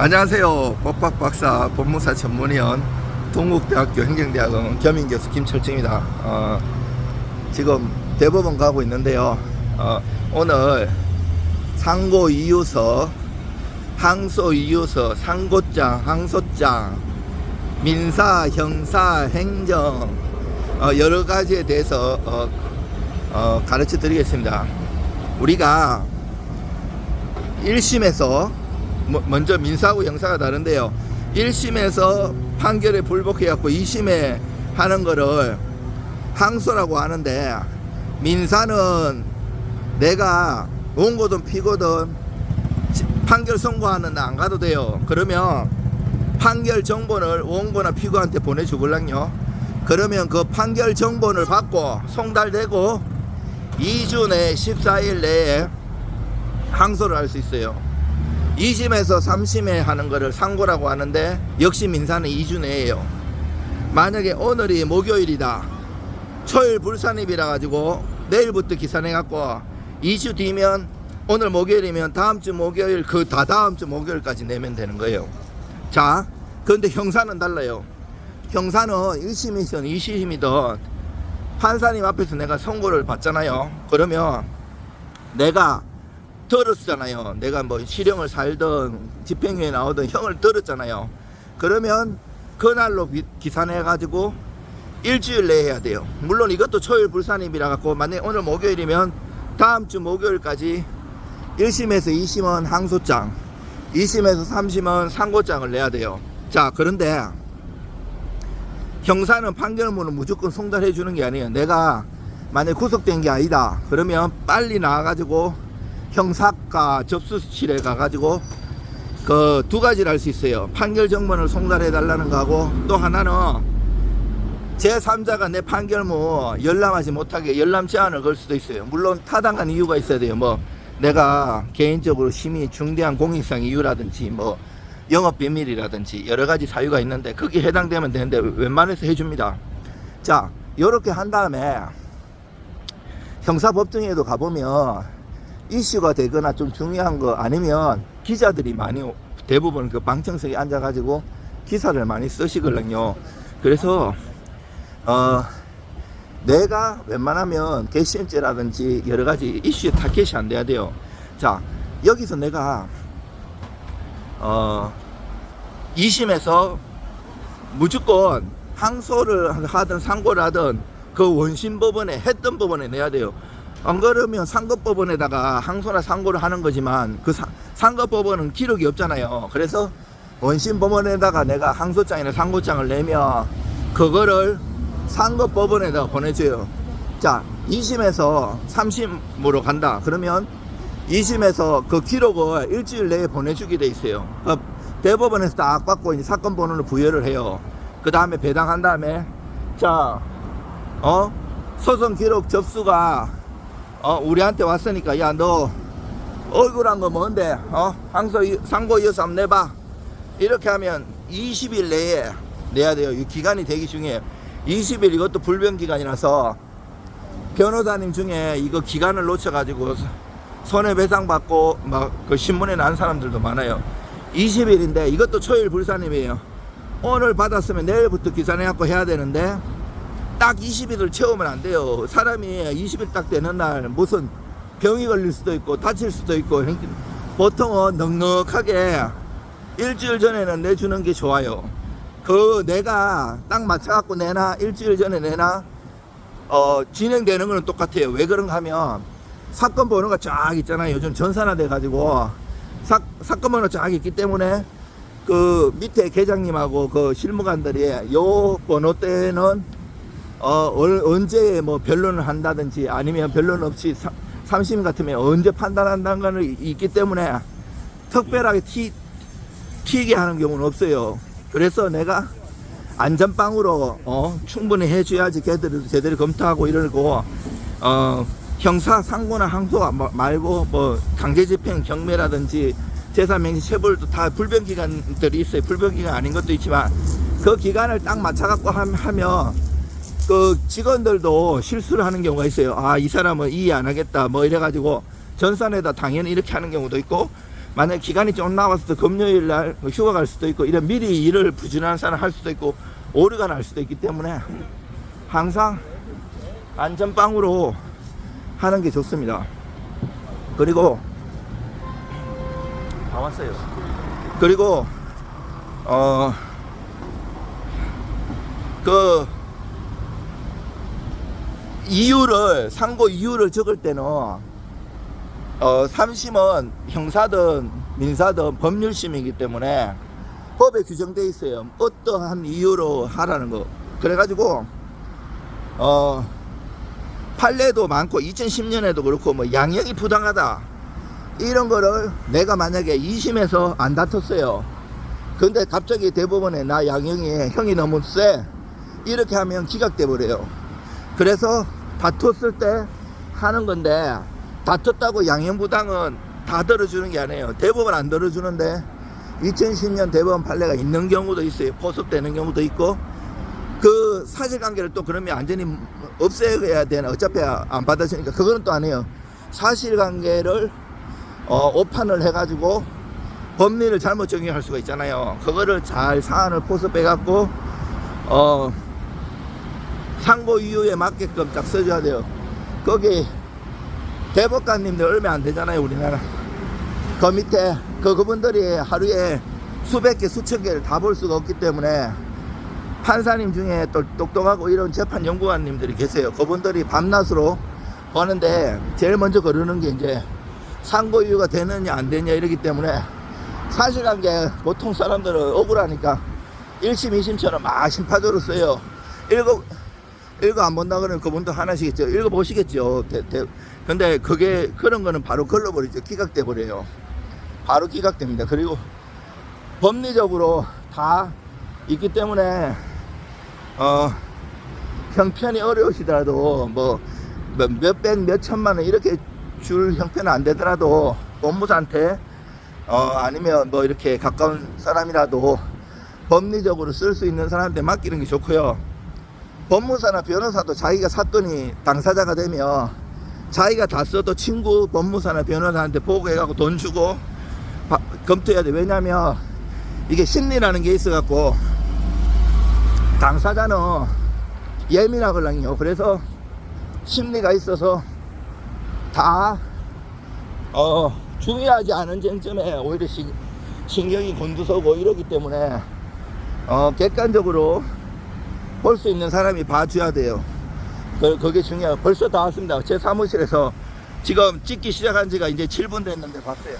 안녕하세요. 법학박사 법무사 전문위원 동국대학교 행정대학원 겸임교수 김철중입니다. 어, 지금 대법원 가고 있는데요. 어, 오늘 상고 이유서, 항소 이유서, 상고장, 항소장, 민사, 형사, 행정 어, 여러 가지에 대해서 어, 어, 가르쳐 드리겠습니다. 우리가 1심에서 뭐- 먼저 민사하고 형사가 다른데요. 1심에서 판결에 불복해갖고 2심에 하는 거를 항소라고 하는데 민사는 내가 원고든 피고든 지- 판결 선고하는 날안 가도 돼요. 그러면 판결 정본을 원고나 피고한테 보내주걸랑요. 그러면 그 판결 정본을 받고 송달되고 2주 내 14일 내에 항소를 할 수 있어요. 2심에서 3심에 하는 거를 상고라고 하는데 역시 민사는 2주 내에요. 만약에 오늘이 목요일이다. 초일 불산입이라 가지고 내일부터 기산해 갖고 2주 뒤면 오늘 목요일이면 다음 주 목요일 그 다 다음 주 목요일까지 내면 되는 거예요. 자, 그런데 형사는 달라요. 형사는 1심이든 2심이든 판사님 앞에서 내가 선고를 받잖아요. 그러면 내가 들었잖아요. 내가 뭐 실형을 살든 집행유예 나오든 형을 들었잖아요. 그러면 그날로 기- 기산해 가지고 일주일 내에 해야 돼요. 물론 이것도 초일 불산입이라 갖고 만약 오늘 목요일이면 다음 주 목요일까지 1심에서 2심은 항소장, 2심에서 3심은 상고장을 내야 돼요. 자, 그런데 형사는 판결문을 무조건 송달해 주는 게 아니에요. 내가 만약 구속된 게 아니다. 그러면 빨리 나와가지고 형사과 접수실에 가가지고 그 두 가지를 할 수 있어요. 판결 정본을 송달해 달라는 거하고 또 하나는 제3자가 내 판결문 열람하지 못하게 열람 제한을 걸 수도 있어요. 물론 타당한 이유가 있어야 돼요. 뭐 내가 개인적으로 심히 중대한 공익상 이유라든지 뭐 영업 비밀이라든지 여러 가지 사유가 있는데 거기에 해당되면 되는데 웬만해서 해줍니다. 자, 이렇게 한 다음에 형사법정에도 가보면 이슈가 되거나 좀 중요한 거 아니면 기자들이 많이 오- 대부분 그 방청석에 앉아가지고 기사를 많이 쓰시거든요. 그래서 어 내가 웬만하면 괘씸죄라든지 여러 가지 이슈에 타켓이 안 돼야 돼요. 자 여기서 내가 어 2심에서 무조건 항소를 하든 상고를 하든 그 원심 법원에 했던 법원에 내야 돼요. 안 그러면 상급법원에다가 항소나 상고를 하는 거지만 그 사- 상급법원은 기록이 없잖아요. 그래서 원심 법원에다가 내가 항소장이나 상고장을 내면 그거를 상급법원에다가 보내줘요. 자, 2심에서 3심으로 간다. 그러면 2심에서 그 기록을 일주일 내에 보내주게 돼 있어요. 그 대법원에서 딱 받고 이제 사건 번호를 부여를 해요. 그 다음에 배당한 다음에 자, 어 소송 기록 접수가 어 우리한테 왔으니까 야너 억울한 거 뭔데 어 항소 이- 상고 이어서 한번 내봐 이렇게 하면 20일 내에 내야 돼요. 이 기간이 되기 중에 20일 이것도 불변 기간이라서 변호사님 중에 이거 기간을 놓쳐 가지고 손해배상 받고 막 그 신문에 난 사람들도 많아요. 20일인데 이것도 초일 불산임이에요. 오늘 받았으면 내일부터 기산해갖고 해야 되는데 딱 20일을 채우면 안 돼요. 사람이 20일 딱 되는 날 무슨 병이 걸릴 수도 있고 다칠 수도 있고 보통은 넉넉하게 일주일 전에는 내주는 게 좋아요. 그 내가 딱 맞춰갖고 내나 일주일 전에 내나 어 진행되는 거는 똑같아요. 왜 그런가 하면 사건 번호가 쫙 있잖아요. 요즘 전산화돼 가지고 사, 사건 번호 쫙 있기 때문에 그 밑에 계장님하고 그 실무관들이 요 번호 때는 어 얼- 언제 뭐 변론을 한다든지 아니면 변론 없이 사, 삼심 같으면 언제 판단한다는 이- 있기 때문에 특별하게 튀, 튀게 하는 경우는 없어요. 그래서 내가 안전빵으로 어, 충분히 해줘야지 걔들을 제대로 검토하고 이러고 어, 형사 상고나 항소가 마- 말고 뭐 강제집행 경매라든지 재산명시 체불도 다 불변 기간들이 있어요. 불변 기간 아닌 것도 있지만 그 기간을 딱 맞춰갖고 함- 하면 그 직원들도 실수를 하는 경우가 있어요. 아, 이 사람은 이해 안 하겠다. 뭐 이래가지고 전산에다 당연히 이렇게 하는 경우도 있고 만약 기간이 좀 남았을 때 금요일 날뭐 휴가 갈 수도 있고 이런 미리 일을 부진한 사람 할 수도 있고 오류가 날 수도 있기 때문에 항상 안전빵으로 하는 게 좋습니다. 그리고 다 왔어요. 그리고 어그 이유를 상고 이유를 적을 때는 어 3심은 형사든 민사든 법률심이기 때문에 법에 규정돼 있어요. 어떠한 이유로 하라는 거. 그래가지고 어 판례도 많고 2010년에도 그렇고 뭐 양형이 부당하다 이런 거를 내가 만약에 2심에서 안 다퉜어요. 근데 갑자기 대법원에 나 양형이 형이 너무 세 이렇게 하면 기각돼 버려요. 그래서 다퉜을 때 하는 건데 다퉜다고 양형부당은 다 들어주는 게 아니에요. 대법원 안 들어주는데 2010년 대법원 판례가 있는 경우도 있어요. 포섭되는 경우도 있고 그 사실관계를 또 그러면 완전히 없애야 되나 어차피 안 받아주니까 그거는 또 아니에요. 사실관계를 어, 오판을 해가지고 법리를 잘못 적용할 수가 있잖아요. 그거를 잘 사안을 포섭해갖고 어, 상고 이유에 맞게끔 딱 써줘야 돼요. 거기 대법관님들 얼마 안 되잖아요, 우리나라. 그 밑에 그 그분들이 하루에 수백 개, 수천 개를 다 볼 수가 없기 때문에 판사님 중에 또 똑똑하고 이런 재판 연구관님들이 계세요. 그분들이 밤낮으로 보는데 제일 먼저 거르는 게 이제 상고 이유가 되느냐 안 되냐 이러기 때문에 사실관계 보통 사람들은 억울하니까 1심, 2심처럼 막 심파조로 써요. 읽어, 읽어 안 본다 그러면 그분도 하나씩. 읽어 보시겠죠. 근데 그게 그런 거는 바로 걸러버리죠. 기각돼 버려요. 바로 기각됩니다. 그리고 법리적으로 다 있기 때문에 어 형편이 어려우시더라도 뭐 몇- 몇백 몇천만 원 이렇게 줄 형편은 안 되더라도 법무사한테 어 아니면 뭐 이렇게 가까운 사람이라도 법리적으로 쓸 수 있는 사람한테 맡기는 게 좋고요. 법무사나 변호사도 자기가 샀더니 당사자가 되면 자기가 다 써도 친구 법무사나 변호사한테 보고해갖고 돈 주고 바- 검토해야 돼. 왜냐면 이게 심리라는 게 있어갖고 당사자는 예민하거든요. 그래서 심리가 있어서 다 어, 중요하지 않은 쟁점에 오히려 신, 신경이 곤두서고 이러기 때문에 어, 객관적으로 볼 수 있는 사람이 봐줘야 돼요. 그, 그게 중요해요. 벌써 다 왔습니다. 제 사무실에서 지금 찍기 시작한 지가 이제 7분 됐는데 봤어요.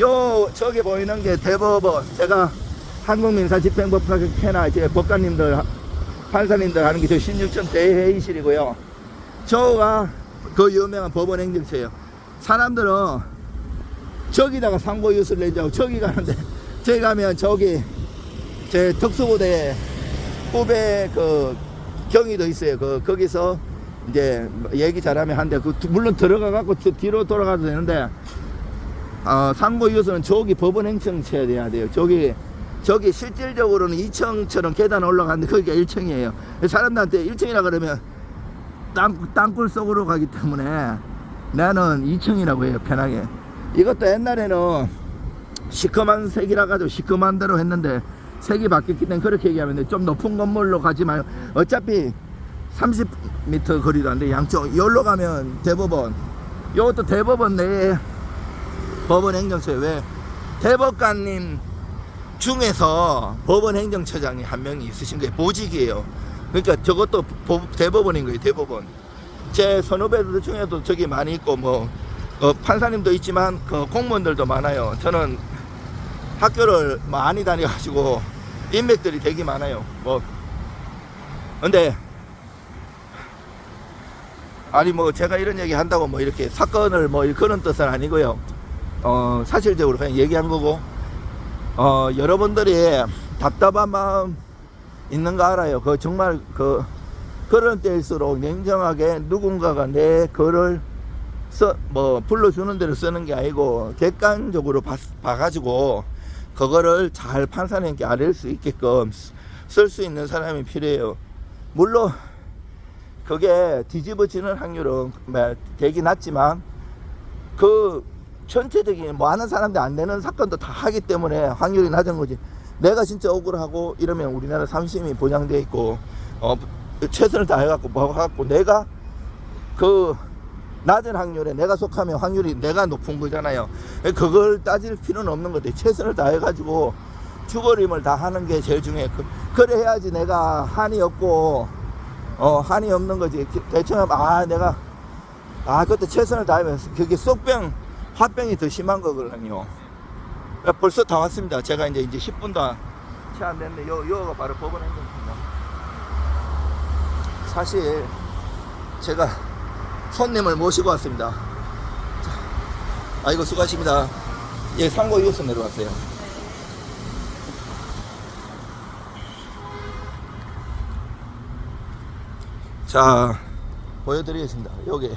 요, 저기 보이는 게 대법원. 제가 한국민사 집행법학회나 이제 법관님들, 판사님들 하는 게 저 16점 대회의실이고요. 저가 그 유명한 법원 행정처예요. 사람들은 저기다가 상고 이웃을 내자고 저기 가는데 저기 가면 저기 제 특수부대 후배 그 경위도 있어요. 그 거기서 이제 얘기 잘하면 한데 그 물론 들어가 갖고 뒤로 돌아가도 되는데 어, 상고 이웃은 저기 법원 행정처에 돼야 돼요. 저기 저기 실질적으로는 2층처럼 계단 올라가는데 거기가 1층이에요. 사람들한테 1층이라 그러면 땅, 땅굴 속으로 가기 때문에 나는 2층이라고 해요 편하게 이것도 옛날에는 시커먼 색이라 가지고 시커먼 대로 했는데 색이 바뀌었기 때문에 그렇게 얘기하면 돼. 좀 높은 건물로 가지 말고 어차피 30m 거리도 안 돼. 양쪽 여기로 가면 대법원. 이것도 대법원 내에 법원 행정처에. 왜? 대법관님 중에서 법원 행정처장이 한 명이 있으신 거예요. 보직이에요. 그러니까 저것도 법- 대법원인 거예요 대법원. 제 선후배들 중에도 저기 많이 있고 뭐 어, 판사님도 있지만 그 공무원들도 많아요. 저는 학교를 많이 다녀가지고 인맥들이 되게 많아요. 뭐 근데 아니 뭐 제가 이런 얘기 한다고 뭐 이렇게 사건을 뭐 그런 뜻은 아니고요. 어 사실적으로 그냥 얘기한 거고 어 여러분들이 답답한 마음 있는 거 알아요. 그 정말 그 그런 때일수록 냉정하게 누군가가 내 글을 써, 뭐 불러주는 대로 쓰는 게 아니고 객관적으로 봐, 봐가지고 그거를 잘 판사님께 알릴 수 있게끔 쓸 수 있는 사람이 필요해요. 물론 그게 뒤집어지는 확률은 뭐 되게 낮지만 그 전체적인 뭐 아는 사람들 안 되는 사건도 다 하기 때문에 확률이 낮은 거지. 내가 진짜 억울하고 이러면 우리나라 삼심이 보장돼 있고 어 최선을 다해갖고 뭐 해갖고 내가 그 낮은 확률에 내가 속하면 확률이 내가 높은 거잖아요. 그걸 따질 필요는 없는 건데 최선을 다해가지고 죽어림을 다 하는 게 제일 중요해. 그, 그래 해야지 내가 한이 없고 어 한이 없는 거지. 대충 하면 아 내가 아 그때 최선을 다하면서 그게 쏙병 화병이 더 심한 거거든요. 야, 벌써 다 왔습니다. 제가 이제 이제 10분도 채 안 됐는데 요 요가 바로 법원 행정입니다. 사실 제가 손님을 모시고 왔습니다. 자, 아이고 수고하십니다. 예, 상고 이웃서 내려왔어요. 자, 보여드리겠습니다. 여기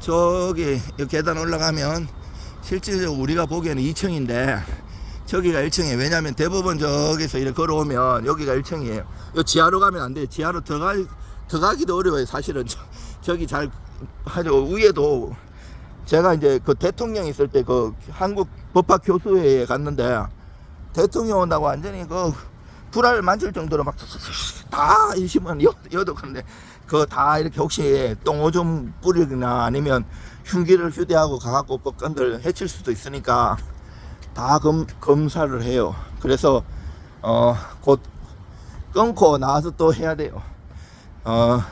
저기 이 계단 올라가면 실질적으로 우리가 보기에는 2층인데 저기가 1층이에요. 왜냐하면 대법원 저기서 이렇게 걸어오면 여기가 1층이에요. 이 지하로 가면 안 돼요. 지하로 들어가 들어가기도 어려워요. 사실은 저, 저기 잘 하죠. 위에도 제가 이제 그 대통령 있을 때 그 한국 법학 교수회에 갔는데 대통령 온다고 완전히 그 불알 만질 정도로 막다 일심은 여도 근데 그거 다 이렇게 혹시 똥 오줌 뿌리거나 아니면 흉기를 휴대하고 가갖고 법관들 해칠 수도 있으니까 다 검, 검사를 해요. 그래서 어곧 끊고 나와서 또 해야 돼요. 어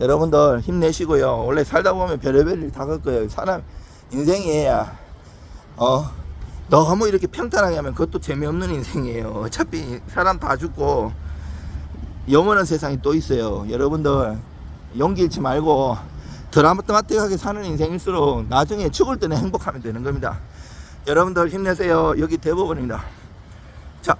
여러분들 힘내시고요. 원래 살다 보면 별의별 일다갈 거예요. 사람 인생이 어 너무 이렇게 평탄하게 하면 그것도 재미없는 인생이에요. 어차피 사람 다 죽고 영원한 세상이 또 있어요. 여러분들 용기 잃지 말고 드라마틱하게 사는 인생일수록 나중에 죽을 때는 행복하면 되는 겁니다. 여러분들 힘내세요. 여기 대법원입니다. 자.